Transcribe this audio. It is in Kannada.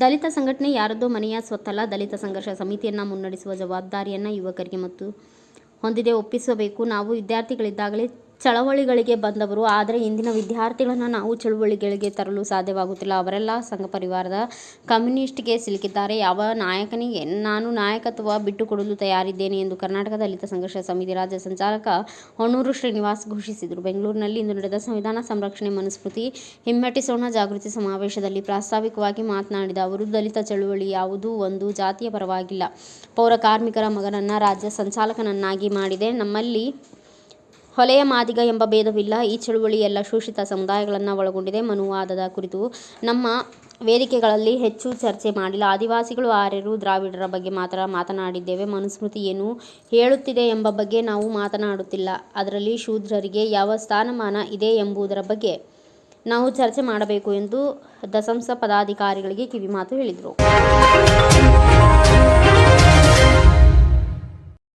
ದಲಿತ ಸಂಘಟನೆ ಯಾರದ್ದೋ ಮನೆಯ ಸ್ವತ್ತಲ್ಲ, ದಲಿತ ಸಂಘರ್ಷ ಸಮಿತಿಯನ್ನು ಮುನ್ನಡೆಸುವ ಜವಾಬ್ದಾರಿಯನ್ನು ಯುವಕರಿಗೆ ಮತ್ತು ಹೊಂದಿದೆ, ಒಪ್ಪಿಸಬೇಕು. ನಾವು ವಿದ್ಯಾರ್ಥಿಗಳಿದ್ದಾಗಲೇ ಚಳವಳಿಗಳಿಗೆ ಬಂದವರು, ಆದರೆ ಇಂದಿನ ವಿದ್ಯಾರ್ಥಿಗಳನ್ನು ನಾವು ಚಳುವಳಿಗಳಿಗೆ ತರಲು ಸಾಧ್ಯವಾಗುತ್ತಿಲ್ಲ. ಅವರೆಲ್ಲ ಸಂಘ ಪರಿವಾರದ ಕಮ್ಯುನಿಸ್ಟ್ಗೆ ಸಿಲುಕಿದ್ದಾರೆ. ಯಾವ ನಾಯಕನಿಗೆ ನಾನು ನಾಯಕತ್ವ ಬಿಟ್ಟುಕೊಡಲು ತಯಾರಿದ್ದೇನೆ ಎಂದು ಕರ್ನಾಟಕ ದಲಿತ ಸಂಘರ್ಷ ಸಮಿತಿ ರಾಜ್ಯ ಸಂಚಾಲಕ ಹೊಣೂರು ಶ್ರೀನಿವಾಸ್ ಘೋಷಿಸಿದರು. ಬೆಂಗಳೂರಿನಲ್ಲಿ ಇಂದು ನಡೆದ ಸಂವಿಧಾನ ಸಂರಕ್ಷಣೆ ಮನುಸ್ಮೃತಿ ಹಿಮ್ಮೆಟ್ಟಿಸೋಣ ಜಾಗೃತಿ ಸಮಾವೇಶದಲ್ಲಿ ಪ್ರಾಸ್ತಾವಿಕವಾಗಿ ಮಾತನಾಡಿದ ಅವರು, ದಲಿತ ಚಳುವಳಿ ಯಾವುದೂ ಒಂದು ಜಾತಿಯ ಪರವಾಗಿಲ್ಲ. ಪೌರ ಕಾರ್ಮಿಕರ ಮಗನನ್ನ ರಾಜ್ಯ ಸಂಚಾಲಕನನ್ನಾಗಿ ಮಾಡಿದೆ. ನಮ್ಮಲ್ಲಿ ಹೊಲೆಯ ಮಾದಿಗ ಎಂಬ ಭೇದವಿಲ್ಲ. ಈ ಚಳುವಳಿ ಎಲ್ಲ ಶೋಷಿತ ಸಮುದಾಯಗಳನ್ನು ಒಳಗೊಂಡಿದೆ. ಮನುವಾದದ ಕುರಿತು ನಮ್ಮ ವೇದಿಕೆಗಳಲ್ಲಿ ಹೆಚ್ಚು ಚರ್ಚೆ ಮಾಡಿಲ್ಲ. ಆದಿವಾಸಿಗಳು, ಆರ್ಯರು, ದ್ರಾವಿಡರ ಬಗ್ಗೆ ಮಾತ್ರ ಮಾತನಾಡಿದ್ದೇವೆ. ಮನುಸ್ಮೃತಿ ಏನು ಹೇಳುತ್ತಿದೆ ಎಂಬ ಬಗ್ಗೆ ನಾವು ಮಾತನಾಡುತ್ತಿಲ್ಲ. ಅದರಲ್ಲಿ ಶೂದ್ರರಿಗೆ ಯಾವ ಸ್ಥಾನಮಾನ ಇದೆ ಎಂಬುದರ ಬಗ್ಗೆ ನಾವು ಚರ್ಚೆ ಮಾಡಬೇಕು ಎಂದು ದಸಂಸ ಪದಾಧಿಕಾರಿಗಳಿಗೆ ಕಿವಿಮಾತು ಹೇಳಿದರು.